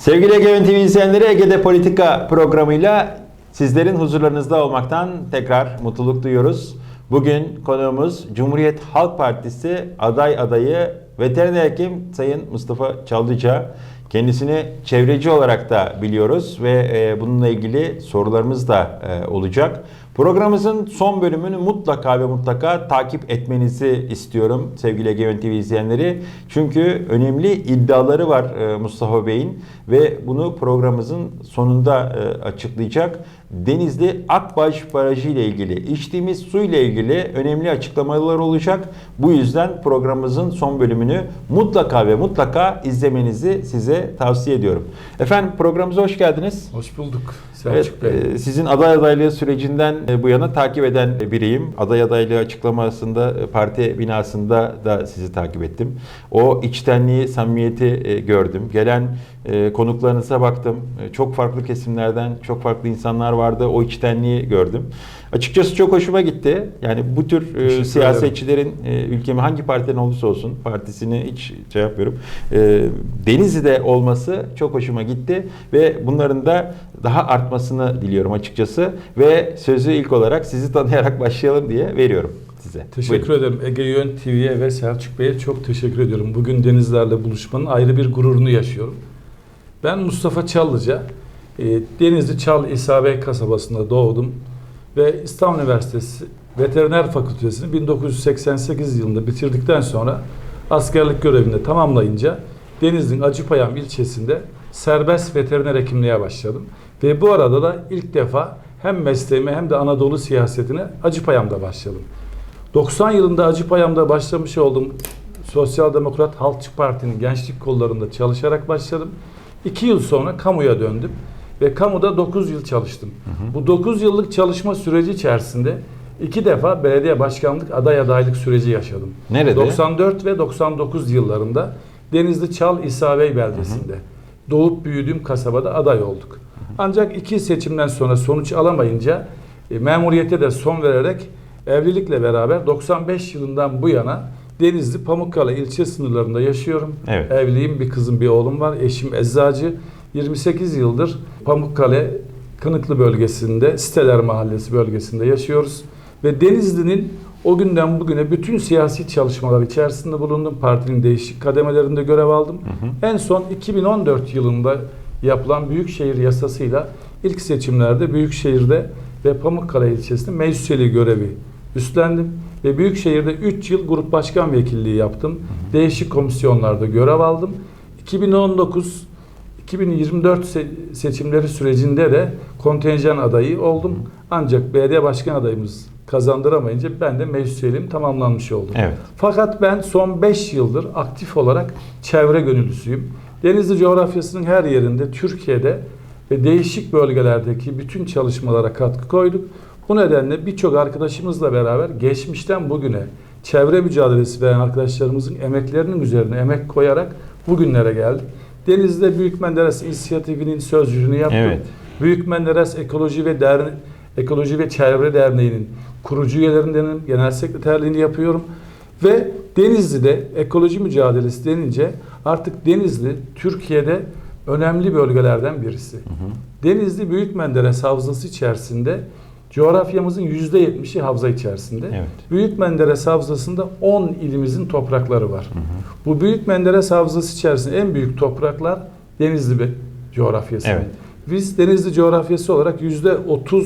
Sevgili Egemen TV izleyenleri Ege'de Politika programıyla sizlerin huzurlarınızda olmaktan tekrar mutluluk duyuyoruz. Bugün konuğumuz Cumhuriyet Halk Partisi aday adayı veteriner hekim Sayın Mustafa Çaldıca. Kendisini çevreci olarak da biliyoruz ve e, bununla ilgili sorularımız da e, olacak. Programımızın son bölümünü mutlaka ve mutlaka takip etmenizi istiyorum sevgili Egemen TV izleyenleri. Çünkü önemli iddiaları var e, Mustafa Bey'in ve bunu programımızın sonunda e, açıklayacak. Denizli Akbaş Barajı ile ilgili, içtiğimiz su ile ilgili önemli açıklamalar olacak. Bu yüzden programımızın son bölümünü mutlaka ve mutlaka izlemenizi size tavsiye ediyorum. Efendim programımıza hoş geldiniz. Hoş bulduk Evet, Bey. e, sizin aday adaylığı sürecinden e, bu yana takip eden biriyim. Aday adaylığı açıklamasında e, parti binasında da sizi takip ettim. O içtenliği, samimiyeti gördüm. Gelen e, konuklarınıza baktım. E, Çok farklı kesimlerden çok farklı insanlar vardı. O içtenliği gördüm. Açıkçası çok hoşuma gitti. Yani bu tür e, siyasetçilerin e, ülkemi hangi partiden olursa olsun partisini hiç şey yapmıyorum. E, Denizli'de olması çok hoşuma gitti ve bunların da daha artmasını diliyorum açıkçası ve sözü ilk olarak sizi tanıyarak başlayalım diye veriyorum size. Teşekkür Buyurun. ederim. Ege Yön TV'ye ve Selçuk Bey'e çok teşekkür ediyorum. Bugün Denizler'le buluşmanın ayrı bir gururunu yaşıyorum. Ben Mustafa Çallıca. e, Denizli Çal İsa Bey kasabasında doğdum. Ve İstanbul Üniversitesi Veteriner Fakültesini 1988 yılında bitirdikten sonra askerlik görevinde tamamlayınca Denizli'nin Acıpayam ilçesinde serbest veteriner hekimliğe başladım. Ve bu arada da ilk defa hem mesleğime hem de Anadolu siyasetine Acıpayam'da başladım. 90 yılında Acıpayam'da başlamış olduğum Sosyal Demokrat Halkçı Parti'nin gençlik kollarında çalışarak başladım. 2 yıl sonra kamuya döndüm ve kamuda 9 yıl çalıştım. Bu 9 yıllık çalışma süreci içerisinde iki defa belediye başkanlık aday adaylık süreci yaşadım. Nerede? 94 ve 99 yıllarında Denizli Çal İsa Bey beldesinde doğup büyüdüğüm kasabada aday olduk. Ancak iki seçimden sonra sonuç alamayınca e, memuriyete de son vererek evlilikle beraber 95 yılından bu yana Denizli Pamukkale ilçe sınırlarında yaşıyorum. Evet. Evliyim, bir kızım, bir oğlum var. Eşim eczacı. 28 yıldır Pamukkale Kınıklı bölgesinde, Siteler Mahallesi bölgesinde yaşıyoruz. Ve Denizli'nin o günden bugüne bütün siyasi çalışmalar içerisinde bulundum. Partinin değişik kademelerinde görev aldım. En son 2014 yılında yapılan Büyükşehir yasasıyla ilk seçimlerde Büyükşehir'de ve Pamukkale ilçesinde meclis üyeliği görevi üstlendim. Ve Büyükşehir'de 3 yıl grup başkan vekilliği yaptım. Değişik komisyonlarda görev aldım. 2019 2024 se- seçimleri sürecinde de kontenjan adayı oldum. Ancak belediye başkan adayımız kazandıramayınca ben de meclis üyeliğim tamamlanmış oldu. Evet. Fakat ben son 5 yıldır aktif olarak çevre gönüllüsüyüm. Denizli coğrafyasının her yerinde Türkiye'de ve değişik bölgelerdeki bütün çalışmalara katkı koyduk. Bu nedenle birçok arkadaşımızla beraber geçmişten bugüne çevre mücadelesi veren arkadaşlarımızın emeklerinin üzerine emek koyarak bugünlere geldik. Denizli'de Büyük Menderes İnisiyatifi'nin sözcülüğünü yaptım. Evet. Büyük Menderes Ekoloji ve Derne Ekoloji ve Çevre Derneği'nin kurucu üyelerindenim. Genel sekreterliğini yapıyorum. Ve Denizli'de ekoloji mücadelesi denince artık Denizli Türkiye'de önemli bölgelerden birisi. Denizli Büyük Menderes Havzası içerisinde coğrafyamızın %70'i havza içerisinde. Evet. Büyük Menderes Havzası'nda 10 ilimizin toprakları var. Bu Büyük Menderes Havzası içerisinde en büyük topraklar Denizli be- coğrafyası. Evet. Biz Denizli coğrafyası olarak %30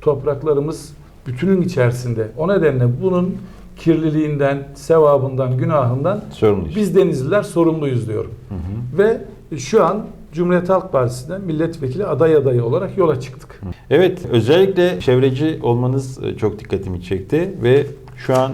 topraklarımız bütünün içerisinde. O nedenle bunun kirliliğinden, sevabından, günahından Sorumluyuz. biz Denizliler sorumluyuz diyorum. Ve şu an Cumhuriyet Halk Partisi'nden milletvekili aday adayı olarak yola çıktık. Evet, özellikle çevreci olmanız e, çok dikkatimi çekti ve şu an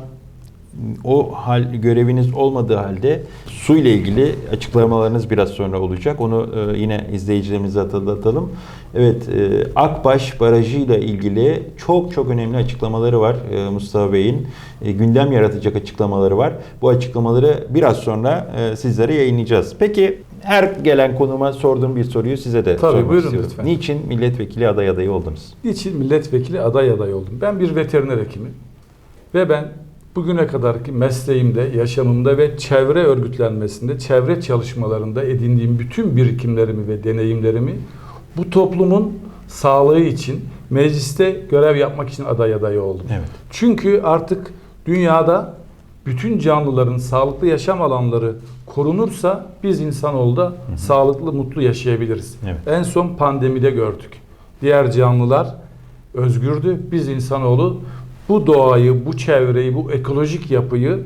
o hal göreviniz olmadığı halde su ile ilgili açıklamalarınız biraz sonra olacak. Onu e, yine izleyicilerimize hatırlatalım. Evet, e, Akbaş Barajı ile ilgili çok çok önemli açıklamaları var Mustafa Bey'in. Gündem yaratacak açıklamaları var. Bu açıklamaları biraz sonra sizlere yayınlayacağız. Peki her gelen konuma sorduğum bir soruyu size de Tabii, sormak buyurun istiyorum. lütfen. Niçin milletvekili aday adayı oldunuz? Niçin milletvekili aday aday oldum? Ben bir veteriner hekimim ve ben bugüne kadarki mesleğimde, yaşamımda ve çevre örgütlenmesinde, çevre çalışmalarında edindiğim bütün birikimlerimi ve deneyimlerimi bu toplumun sağlığı için mecliste görev yapmak için aday adayı oldum. Evet. Çünkü artık dünyada bütün canlıların sağlıklı yaşam alanları korunursa biz insanoğlu da sağlıklı, mutlu yaşayabiliriz. Evet. En son pandemide gördük. Diğer canlılar özgürdü. Biz insanoğlu bu doğayı, bu çevreyi, bu ekolojik yapıyı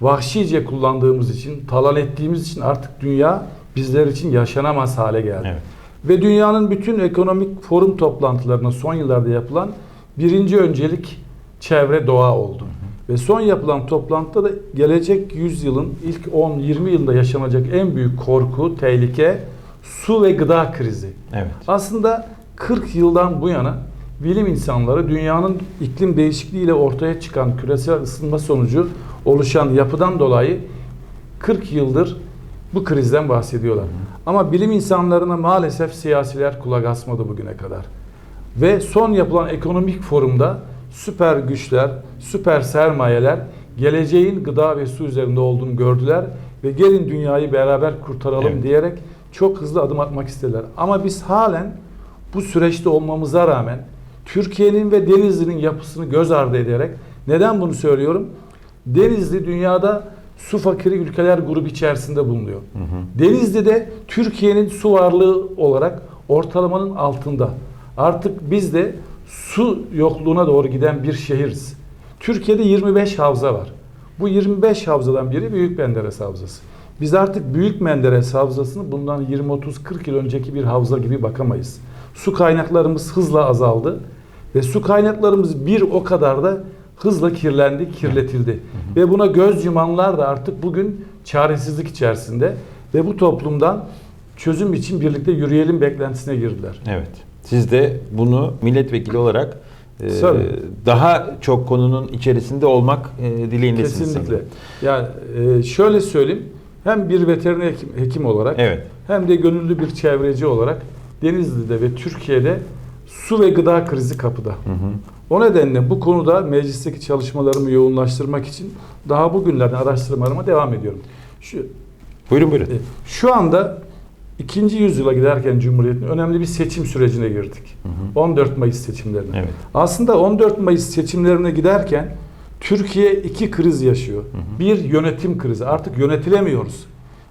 vahşice kullandığımız için, talan ettiğimiz için artık dünya bizler için yaşanamaz hale geldi. Evet. Ve dünyanın bütün ekonomik forum toplantılarına son yıllarda yapılan birinci öncelik çevre doğa oldu. Ve son yapılan toplantıda da gelecek yüzyılın ilk 10-20 yılında yaşanacak en büyük korku, tehlike su ve gıda krizi. Evet. Aslında 40 yıldan bu yana bilim insanları dünyanın iklim değişikliğiyle ortaya çıkan küresel ısınma sonucu oluşan yapıdan dolayı 40 yıldır bu krizden bahsediyorlar. Ama bilim insanlarına maalesef siyasiler kulak asmadı bugüne kadar. Ve son yapılan ekonomik forumda süper güçler, süper sermayeler geleceğin gıda ve su üzerinde olduğunu gördüler ve gelin dünyayı beraber kurtaralım Evet. diyerek çok hızlı adım atmak istediler. Ama biz halen bu süreçte olmamıza rağmen Türkiye'nin ve Denizli'nin yapısını göz ardı ederek neden bunu söylüyorum? Denizli dünyada su fakiri ülkeler grubu içerisinde bulunuyor. Denizli'de Türkiye'nin su varlığı olarak ortalamanın altında. Artık biz de su yokluğuna doğru giden bir şehiriz. Türkiye'de 25 havza var. Bu 25 havzadan biri Büyük Menderes Havzası. Biz artık Büyük Menderes Havzası'nı bundan 20-30-40 yıl önceki bir havza gibi bakamayız. Su kaynaklarımız hızla azaldı ve su kaynaklarımız bir o kadar da hızla kirlendi, kirletildi. Ve buna göz yumanlar da artık bugün çaresizlik içerisinde ve bu toplumdan çözüm için birlikte yürüyelim beklentisine girdiler. Evet. Siz de bunu milletvekili olarak e, Tabii. daha çok konunun içerisinde olmak e, dileğindesiniz. Kesinlikle. sanırım. Yani e, şöyle söyleyeyim. Hem bir veteriner hekim, hekim olarak Evet. hem de gönüllü bir çevreci olarak Denizli'de ve Türkiye'de su ve gıda krizi kapıda. Hı hı. O nedenle bu konuda meclisteki çalışmalarımı yoğunlaştırmak için daha bugünlerden araştırmalarıma devam ediyorum. Şu, Buyurun buyurun. e, şu anda ikinci yüzyıla giderken Cumhuriyet'in önemli bir seçim sürecine girdik. Hı hı. 14 Mayıs seçimlerine. Evet. Aslında 14 Mayıs seçimlerine giderken Türkiye iki kriz yaşıyor. hı. Bir yönetim krizi. Artık yönetilemiyoruz.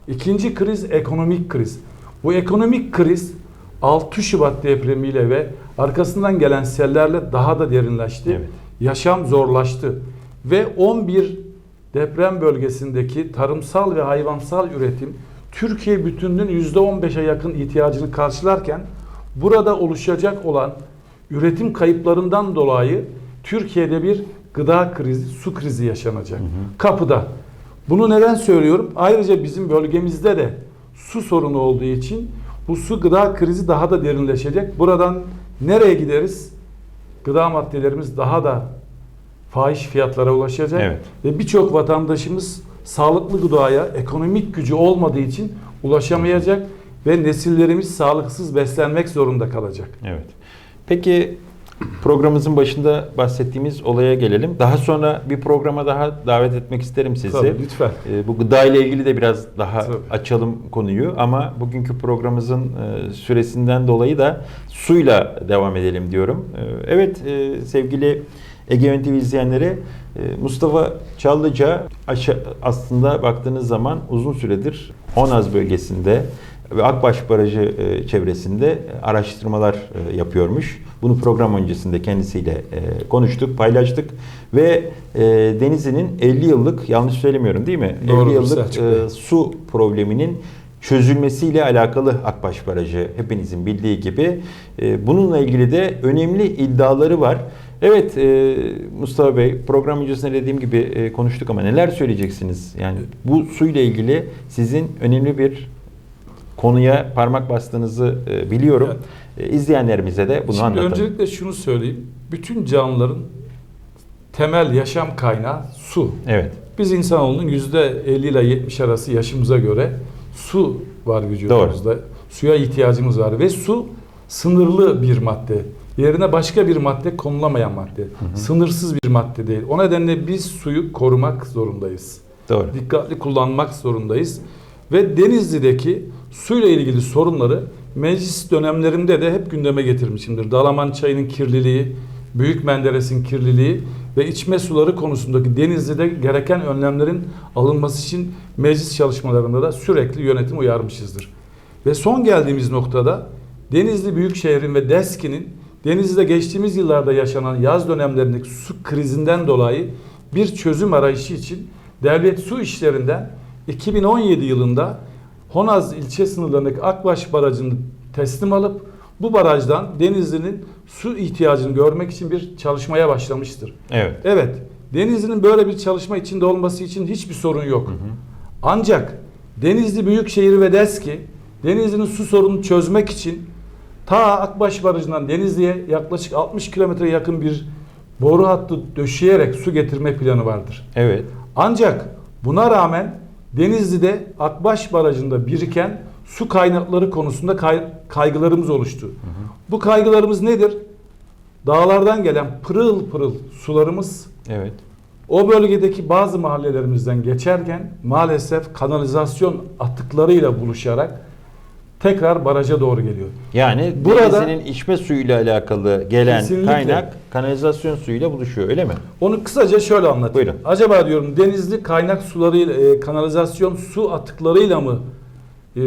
İkinci kriz ekonomik kriz. Bu ekonomik kriz 6 Şubat depremiyle ve arkasından gelen sellerle daha da derinleşti. Evet. Yaşam zorlaştı. Ve 11 deprem bölgesindeki tarımsal ve hayvansal üretim Türkiye bütününün %15'e yakın ihtiyacını karşılarken burada oluşacak olan üretim kayıplarından dolayı Türkiye'de bir gıda krizi, su krizi yaşanacak. Kapıda. Bunu neden söylüyorum? Ayrıca bizim bölgemizde de su sorunu olduğu için bu su gıda krizi daha da derinleşecek. Buradan nereye gideriz? Gıda maddelerimiz daha da fahiş fiyatlara ulaşacak. Evet. Ve birçok vatandaşımız sağlıklı gıdaya ekonomik gücü olmadığı için ulaşamayacak ve nesillerimiz sağlıksız beslenmek zorunda kalacak. Evet. Peki programımızın başında bahsettiğimiz olaya gelelim. Daha sonra bir programa daha davet etmek isterim sizi. Tabii, lütfen. Ee, Bu gıda ile ilgili de biraz daha Tabii. açalım konuyu ama bugünkü programımızın e, süresinden dolayı da suyla devam edelim diyorum. Ee, Evet e, sevgili Egemen TV izleyenleri e, Mustafa Çallıca aslında baktığınız zaman uzun süredir Honaz bölgesinde ve Akbaş Barajı e, çevresinde araştırmalar e, yapıyormuş. Bunu program öncesinde kendisiyle konuştuk, paylaştık ve Denizli'nin 50 yıllık yanlış söylemiyorum değil mi? Doğrudur 50 yıllık e, su probleminin çözülmesiyle alakalı Akbaş Barajı hepinizin bildiği gibi. Bununla ilgili de önemli iddiaları var. Evet e, Mustafa Bey program öncesinde dediğim gibi e, konuştuk ama neler söyleyeceksiniz? Yani bu suyla ilgili sizin önemli bir konuya parmak bastığınızı e, biliyorum. E, izleyenlerimize de bunu Şimdi anlatalım. öncelikle şunu söyleyeyim. Bütün canlıların temel yaşam kaynağı su. Evet. Biz insanoğlunun %50 ile 70 arası yaşımıza göre su var vücudumuzda. Suya ihtiyacımız var ve su sınırlı bir madde. Yerine başka bir madde konulamayan madde. Sınırsız bir madde değil. O nedenle biz suyu korumak zorundayız. Doğru. Dikkatli kullanmak zorundayız. Ve Denizli'deki suyla ilgili sorunları meclis dönemlerinde de hep gündeme getirmişimdir. Dalaman çayının kirliliği, Büyük Menderes'in kirliliği ve içme suları konusundaki Denizli'de gereken önlemlerin alınması için meclis çalışmalarında da sürekli yönetim uyarmışızdır. Ve son geldiğimiz noktada Denizli Büyükşehir'in ve DESKİ'nin Denizli'de geçtiğimiz yıllarda yaşanan yaz dönemlerindeki su krizinden dolayı bir çözüm arayışı için devlet su işlerinden 2017 yılında Honaz ilçe sınırlarındaki Akbaş Barajı'nı teslim alıp bu barajdan Denizli'nin su ihtiyacını görmek için bir çalışmaya başlamıştır. Evet. Evet, Denizli'nin böyle bir çalışma içinde olması için hiçbir sorun yok. Ancak Denizli Büyükşehir ve DESKİ Denizli'nin su sorununu çözmek için ta Akbaş Barajı'ndan Denizli'ye yaklaşık 60 kilometre yakın bir boru hattı döşeyerek su getirme planı vardır. Evet. Ancak buna rağmen Denizli'de Akbaş Barajı'nda biriken su kaynakları konusunda kay- kaygılarımız oluştu. Bu kaygılarımız nedir? Dağlardan gelen pırıl pırıl sularımız Evet. o bölgedeki bazı mahallelerimizden geçerken maalesef kanalizasyon atıklarıyla buluşarak tekrar baraja doğru geliyor. Yani Burada- Denizli'nin içme suyuyla alakalı gelen Kesinlikle. kaynak kanalizasyon suyuyla buluşuyor öyle mi? Onu kısaca şöyle anlatayım. Buyurun. Acaba diyorum denizli kaynak sularıyla, e, kanalizasyon su atıklarıyla mı e,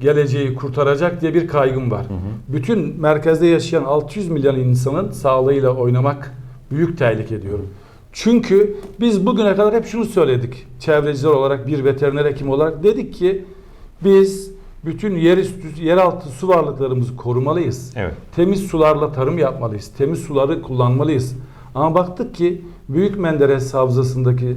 geleceği kurtaracak diye bir kaygım var. Bütün merkezde yaşayan 600 milyon insanın sağlığıyla oynamak büyük tehlike diyorum. Çünkü biz bugüne kadar hep şunu söyledik. Çevreciler olarak bir veteriner hekim olarak dedik ki biz bütün yerüstü, yeraltı su varlıklarımızı korumalıyız. Evet. Temiz sularla tarım yapmalıyız. Temiz suları kullanmalıyız. Ama baktık ki Büyük Menderes Havzası'ndaki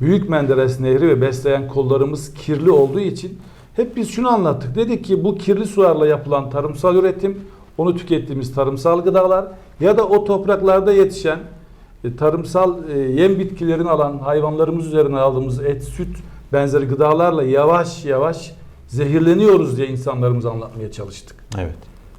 Büyük Menderes Nehri ve besleyen kollarımız kirli olduğu için hep biz şunu anlattık. Dedik ki bu kirli sularla yapılan tarımsal üretim, onu tükettiğimiz tarımsal gıdalar ya da o topraklarda yetişen e, tarımsal e, yem bitkilerini alan hayvanlarımız üzerine aldığımız et, süt benzeri gıdalarla yavaş yavaş zehirleniyoruz diye insanlarımıza anlatmaya çalıştık. Evet.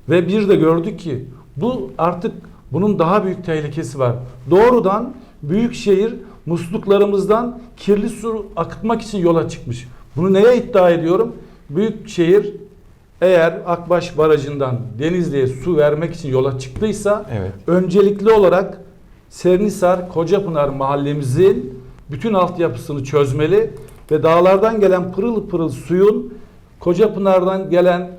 Ve bir de gördük ki bu artık bunun daha büyük tehlikesi var. Doğrudan büyükşehir musluklarımızdan kirli su akıtmak için yola çıkmış. Bunu neye iddia ediyorum? Büyükşehir eğer Akbaş Barajı'ndan Denizli'ye su vermek için yola çıktıysa Evet. öncelikli olarak Sernisar Kocapınar mahallemizin bütün altyapısını çözmeli ve dağlardan gelen pırıl pırıl suyun Kocapınar'dan gelen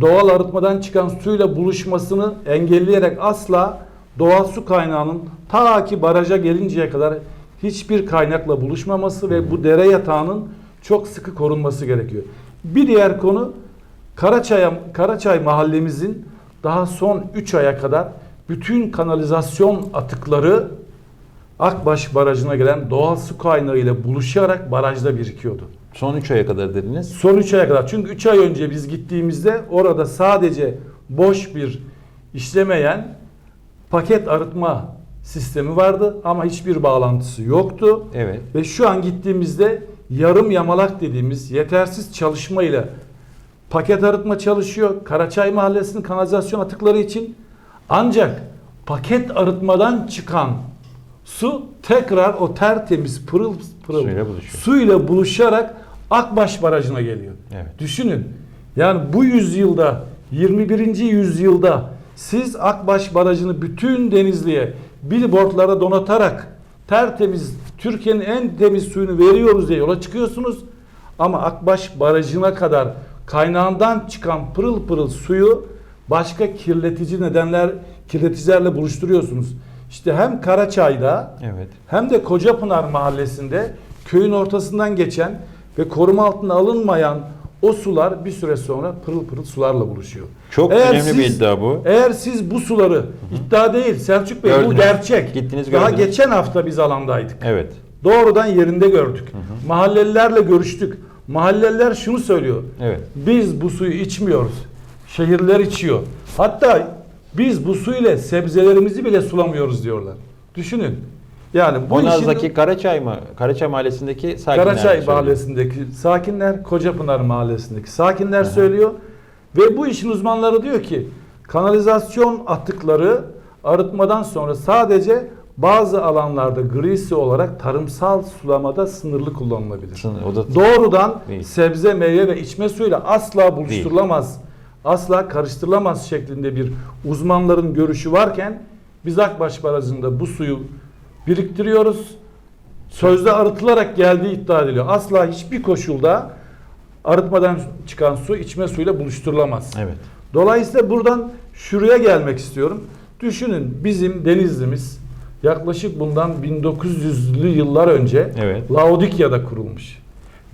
doğal arıtmadan çıkan suyla buluşmasını engelleyerek asla doğal su kaynağının ta ki baraja gelinceye kadar hiçbir kaynakla buluşmaması ve bu dere yatağının çok sıkı korunması gerekiyor. Bir diğer konu Karaçay, Karaçay mahallemizin daha son 3 aya kadar bütün kanalizasyon atıkları Akbaş Barajı'na gelen doğal su kaynağı ile buluşarak barajda birikiyordu. Son 3 aya kadar dediniz. Son 3 aya kadar. Çünkü 3 ay önce biz gittiğimizde orada sadece boş bir işlemeyen paket arıtma sistemi vardı ama hiçbir bağlantısı yoktu. Evet. Ve şu an gittiğimizde yarım yamalak dediğimiz yetersiz çalışmayla paket arıtma çalışıyor. Karaçay Mahallesi'nin kanalizasyon atıkları için. Ancak paket arıtmadan çıkan su tekrar o tertemiz pırıl pırıl Suyla buluşuyor. suyla buluşarak Akbaş Barajı'na geliyor. Evet. Düşünün. Yani bu yüzyılda 21. yüzyılda siz Akbaş Barajı'nı bütün Denizli'ye billboardlara donatarak tertemiz Türkiye'nin en temiz suyunu veriyoruz diye yola çıkıyorsunuz. Ama Akbaş Barajı'na kadar kaynağından çıkan pırıl pırıl suyu başka kirletici nedenler kirleticilerle buluşturuyorsunuz. İşte hem Karaçay'da Evet. hem de Kocapınar mahallesinde köyün ortasından geçen ve koruma altına alınmayan o sular bir süre sonra pırıl pırıl sularla buluşuyor. Çok Eğer önemli bir siz- iddia bu. Eğer siz bu suları iddia değil Selçuk Bey bu Gördünüz. gerçek. Gittiniz, Daha gördünüz. geçen hafta biz alandaydık. Evet. Doğrudan yerinde gördük. Mahallelilerle görüştük. Mahalleliler şunu söylüyor. Evet. Biz bu suyu içmiyoruz. Şehirler içiyor. Hatta biz bu su ile sebzelerimizi bile sulamıyoruz diyorlar. Düşünün. Yani bu işin Honaz'daki Karaçay mı? Karaçay mahallesindeki sakinler Karaçay söylüyor. mahallesindeki sakinler, Kocapınar mahallesindeki sakinler söylüyor. Ve bu işin uzmanları diyor ki Kanalizasyon atıkları arıtmadan sonra sadece bazı alanlarda grisi olarak tarımsal sulamada sınırlı kullanılabilir. Sınır- O da Doğrudan Değil. sebze, meyve ve içme suyuyla asla buluşturulamaz, asla karıştırılamaz şeklinde bir uzmanların görüşü varken biz Akbaş Barajı'nda bu suyu biriktiriyoruz. Sözde arıtılarak geldiği iddia ediliyor. Asla hiçbir koşulda arıtmadan çıkan su içme suyuyla buluşturulamaz. evet. Dolayısıyla buradan şuraya gelmek istiyorum. Düşünün bizim Denizli'miz yaklaşık bundan 1900'lü yıllar önce Evet. Laodikya'da kurulmuş.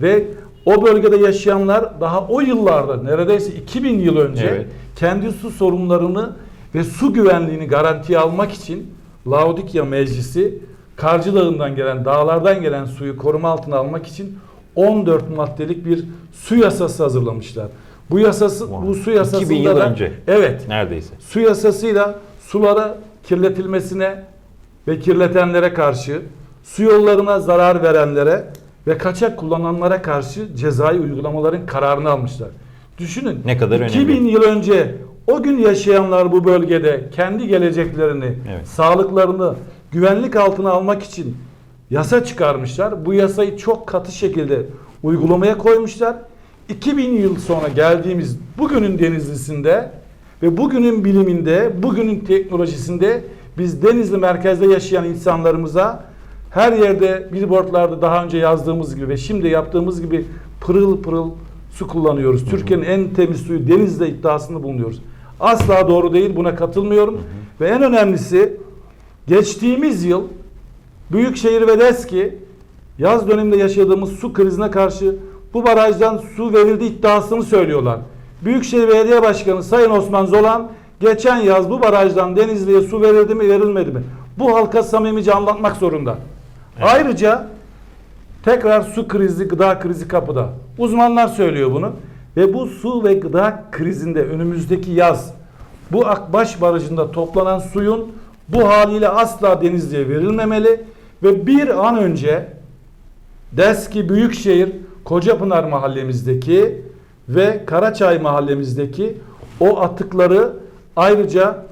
Ve o bölgede yaşayanlar daha o yıllarda neredeyse 2000 yıl önce Evet. kendi su sorunlarını ve su güvenliğini garantiye almak için Laodikya Meclisi Karcı Dağı'ndan gelen, dağlardan gelen suyu koruma altına almak için 14 maddelik bir su yasası hazırlamışlar. Bu yasası Wow. bu su yasasında 2000 yıl da- önce. Evet. Neredeyse. Su yasasıyla sulara kirletilmesine ve kirletenlere karşı, su yollarına zarar verenlere ve kaçak kullananlara karşı cezai uygulamaların kararını almışlar. Düşünün. Ne kadar 2000 önemli. yıl önce o gün yaşayanlar bu bölgede kendi geleceklerini, Evet. sağlıklarını güvenlik altına almak için yasa çıkarmışlar. Bu yasayı çok katı şekilde uygulamaya koymuşlar. 2000 yıl sonra geldiğimiz bugünün Denizli'sinde ve bugünün biliminde, bugünün teknolojisinde biz Denizli merkezde yaşayan insanlarımıza her yerde billboardlarda daha önce yazdığımız gibi ve şimdi yaptığımız gibi pırıl pırıl su kullanıyoruz. Türkiye'nin en temiz suyu Denizli'de iddiasında bulunuyoruz. Asla doğru değil buna katılmıyorum. Ve en önemlisi geçtiğimiz yıl Büyükşehir ve DESKİ yaz döneminde yaşadığımız su krizine karşı bu barajdan su verildi iddiasını söylüyorlar. Büyükşehir Belediye Başkanı Sayın Osman Zolan geçen yaz bu barajdan Denizli'ye su verildi mi verilmedi mi? Bu halka samimice anlatmak zorunda. Ayrıca tekrar su krizi, gıda krizi kapıda. Uzmanlar söylüyor bunu. Ve bu su ve gıda krizinde önümüzdeki yaz bu Akbaş Barajı'nda toplanan suyun bu haliyle asla Denizli'ye verilmemeli ve bir an önce Deski Büyükşehir Kocapınar mahallemizdeki ve Karaçay mahallemizdeki o atıkları ayrıca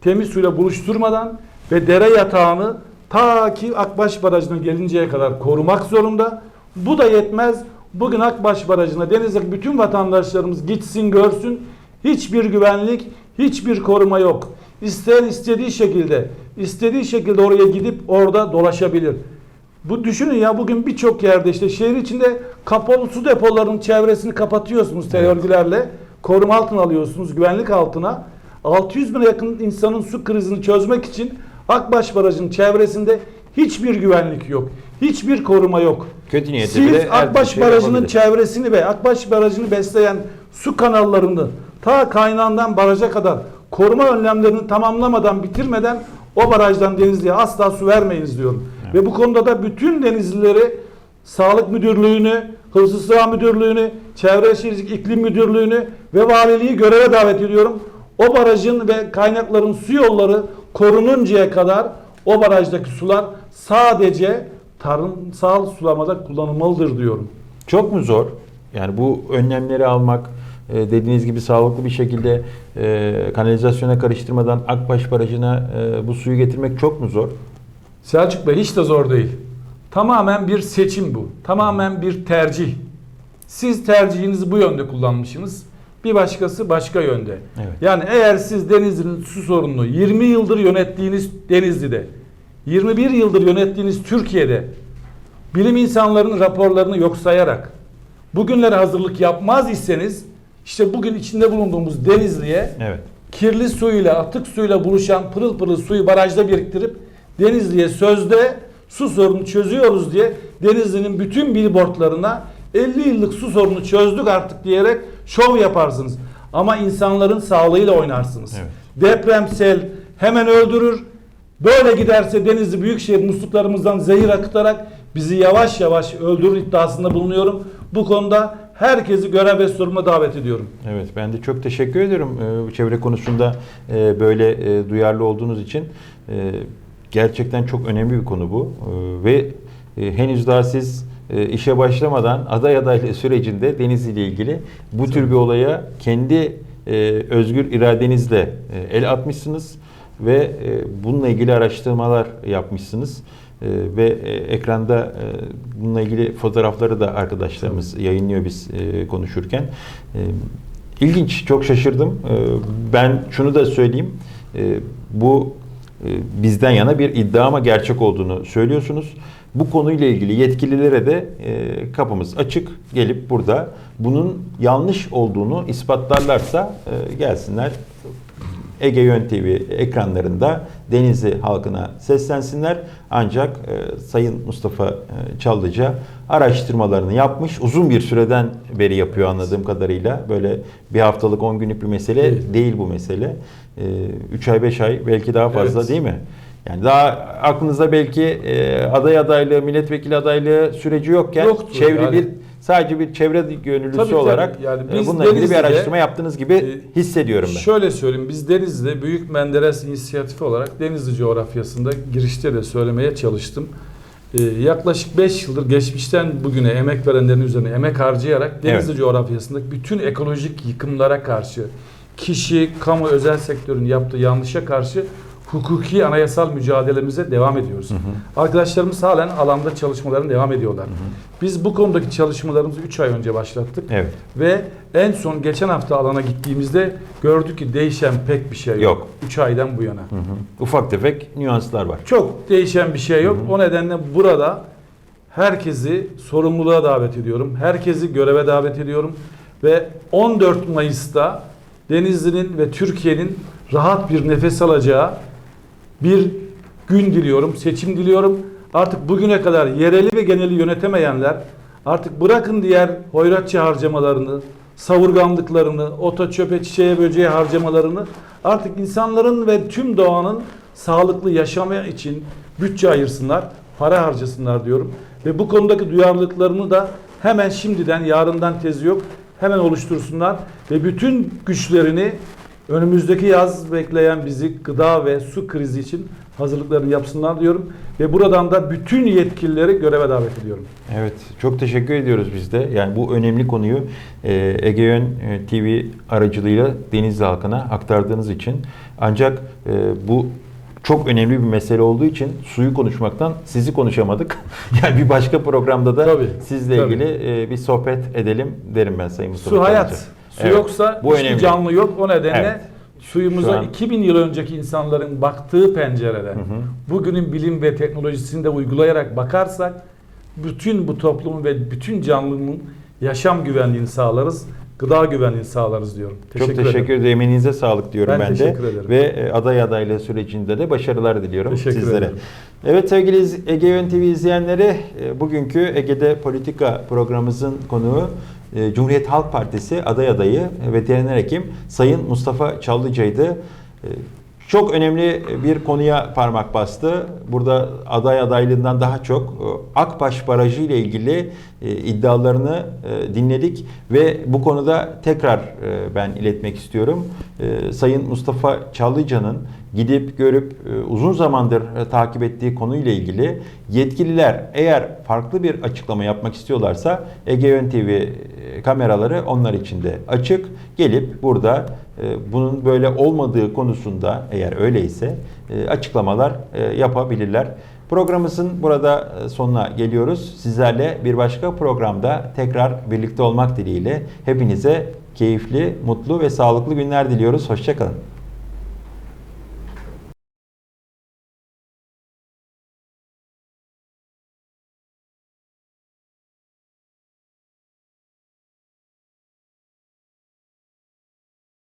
temiz suyla buluşturmadan ve dere yatağını ta ki Akbaş Barajı'na gelinceye kadar korumak zorunda. Bu da yetmez. Bugün Akbaş Barajı'na Denizli'deki bütün vatandaşlarımız gitsin görsün. Hiçbir güvenlik, hiçbir koruma yok. İsteyen istediği şekilde, istediği şekilde oraya gidip orada dolaşabilir. Bu düşünün ya bugün birçok yerde işte şehir içinde kapalı su depolarının çevresini kapatıyorsunuz terörgülerle. Koruma altına alıyorsunuz, güvenlik altına. 600 bine yakın insanın su krizini çözmek için Akbaş Barajı'nın çevresinde hiçbir güvenlik yok. Hiçbir koruma yok. Kötü niyeti Siz bile Akbaş şey Barajı'nın yapabilir. çevresini ve Akbaş Barajı'nı besleyen su kanallarını ta kaynağından baraja kadar koruma önlemlerini tamamlamadan, bitirmeden o barajdan Denizli'ye asla su vermeyiniz diyorum. Ve bu konuda da bütün Denizlileri Sağlık Müdürlüğü'nü, Hıfzı Sıha Müdürlüğü'nü, Çevre Şehircilik İklim Müdürlüğü'nü ve Valiliği göreve davet ediyorum. O barajın ve kaynakların su yolları korununcaya kadar o barajdaki sular sadece tarımsal sulamada kullanılmalıdır diyorum. Çok mu zor? Yani bu önlemleri almak, e, dediğiniz gibi sağlıklı bir şekilde e, kanalizasyona karıştırmadan Akbaş Barajı'na e, bu suyu getirmek çok mu zor? Selçuk Bey hiç de zor değil. Tamamen bir seçim bu. Tamamen bir tercih. Siz tercihinizi bu yönde kullanmışsınız. Bir başkası başka yönde. Evet. Yani eğer siz Denizli'nin su sorununu 20 yıldır yönettiğiniz Denizli'de, 21 yıldır yönettiğiniz Türkiye'de bilim insanlarının raporlarını yok sayarak bugünlere hazırlık yapmaz iseniz işte bugün içinde bulunduğumuz Denizli'ye Evet. kirli suyla, atık suyla buluşan pırıl pırıl suyu barajda biriktirip Denizli'ye sözde su sorunu çözüyoruz diye Denizli'nin bütün billboardlarına 50 yıllık su sorunu çözdük artık diyerek şov yaparsınız. Ama insanların sağlığıyla oynarsınız. Evet. Deprem, sel hemen öldürür. Böyle giderse Denizli Büyükşehir musluklarımızdan zehir akıtarak bizi yavaş yavaş öldürür iddiasında bulunuyorum. Bu konuda herkesi görev ve soruma davet ediyorum. Evet ben de çok teşekkür ediyorum e, çevre konusunda e, böyle e, duyarlı olduğunuz için. Gerçekten çok önemli bir konu bu ve henüz daha siz işe başlamadan aday adaylığı sürecinde Denizli ile ilgili bu tür bir olaya kendi özgür iradenizle el atmışsınız ve e, bununla ilgili araştırmalar yapmışsınız. E, ve e, ekranda bununla ilgili fotoğrafları da arkadaşlarımız yayınlıyor biz konuşurken. İlginç, çok şaşırdım. Ben şunu da söyleyeyim. Bu bizden yana bir iddia ama gerçek olduğunu söylüyorsunuz. Bu konuyla ilgili yetkililere de e, kapımız açık. Gelip burada bunun yanlış olduğunu ispatlarlarsa e, gelsinler. Ege Yön TV ekranlarında Denizli halkına seslensinler. Ancak e, Sayın Mustafa e, Çallıca araştırmalarını yapmış. Uzun bir süreden beri yapıyor anladığım kadarıyla. Böyle bir haftalık 10 günlük bir mesele Değil. değil, bu mesele. 3 ay 5 ay belki daha fazla Evet. değil mi? Yani daha aklınızda belki e, aday adaylığı, milletvekili adaylığı süreci yokken Yoktu çevre yani. bir sadece bir çevre gönüllüsü Tabii, tabii. olarak Yani e, biz bununla ilgili bir araştırma yaptığınız gibi e, hissediyorum ben. Şöyle söyleyeyim biz Denizli'de Büyük Menderes inisiyatifi olarak Denizli coğrafyasında girişte de söylemeye çalıştım. Ee, yaklaşık 5 yıldır geçmişten bugüne emek verenlerin üzerine emek harcayarak Denizli Evet. coğrafyasındaki bütün ekolojik yıkımlara karşı kişi, kamu, özel sektörün yaptığı yanlışa karşı hukuki anayasal mücadelemize devam ediyoruz. Arkadaşlarımız halen alanda çalışmalarına devam ediyorlar. Biz bu konudaki çalışmalarımızı 3 ay önce başlattık. Evet. Ve en son geçen hafta alana gittiğimizde gördük ki değişen pek bir şey yok. Yok. 3 aydan bu yana. Hı hı. Ufak tefek nüanslar var. Çok değişen bir şey yok. O nedenle burada herkesi sorumluluğa davet ediyorum. Herkesi göreve davet ediyorum. Ve 14 Mayıs'ta Denizli'nin ve Türkiye'nin rahat bir nefes alacağı bir gün diliyorum, seçim diliyorum. Artık bugüne kadar yereli ve geneli yönetemeyenler artık bırakın diğer hoyratçı harcamalarını, savurganlıklarını, ota çöpe çiçeğe böceğe harcamalarını artık insanların ve tüm doğanın sağlıklı yaşamı için bütçe ayırsınlar, para harcasınlar diyorum. Ve bu konudaki duyarlılıklarını da hemen şimdiden yarından tezi yok hemen oluştursunlar ve bütün güçlerini önümüzdeki yaz bekleyen bizi gıda ve su krizi için hazırlıklarını yapsınlar diyorum. Ve buradan da bütün yetkilileri göreve davet ediyorum. Evet, çok teşekkür ediyoruz biz de. Yani bu önemli konuyu e, Egeön e, TV aracılığıyla Denizli halkına aktardığınız için. Ancak e, bu çok önemli bir mesele olduğu için suyu konuşmaktan sizi konuşamadık. yani bir başka programda da Tabii, sizle tabii. ilgili e, bir sohbet edelim derim ben Sayın Mustafa Su hayat. Çalıcı. Su Evet, yoksa bu hiçbir önemli. canlı yok. O nedenle Evet. suyumuza Şu an- 2000 yıl önceki insanların baktığı pencereden Hı hı. bugünün bilim ve teknolojisini de uygulayarak bakarsak bütün bu toplumun ve bütün canlının yaşam güvenliğini sağlarız. Gıda güvenliğini sağlarız diyorum. Çok teşekkür ederim. Emeğinize sağlık diyorum Ben ben, de. teşekkür ederim. Ve e, aday adaylığı sürecinde de başarılar diliyorum Teşekkür sizlere. ederim. Evet sevgili Ege Yön TV izleyenleri, e, bugünkü Ege'de Politika programımızın konuğu e, Cumhuriyet Halk Partisi aday adayı veteriner hekim Sayın Mustafa Çallıca'ydı. E, Çok önemli bir konuya parmak bastı. Burada aday adaylığından daha çok e, Akbaş Barajı ile ilgili e, iddialarını e, dinledik ve bu konuda tekrar ben iletmek istiyorum. Sayın Mustafa Çallıca'nın gidip görüp uzun zamandır takip ettiği konuyla ilgili yetkililer eğer farklı bir açıklama yapmak istiyorlarsa Ege Yön TV kameraları onlar için de açık. Gelip burada bunun böyle olmadığı konusunda eğer öyleyse e, açıklamalar e, yapabilirler. Programımızın burada e, sonuna geliyoruz. Sizlerle bir başka programda tekrar birlikte olmak dileğiyle hepinize keyifli, mutlu ve sağlıklı günler diliyoruz. Hoşçakalın.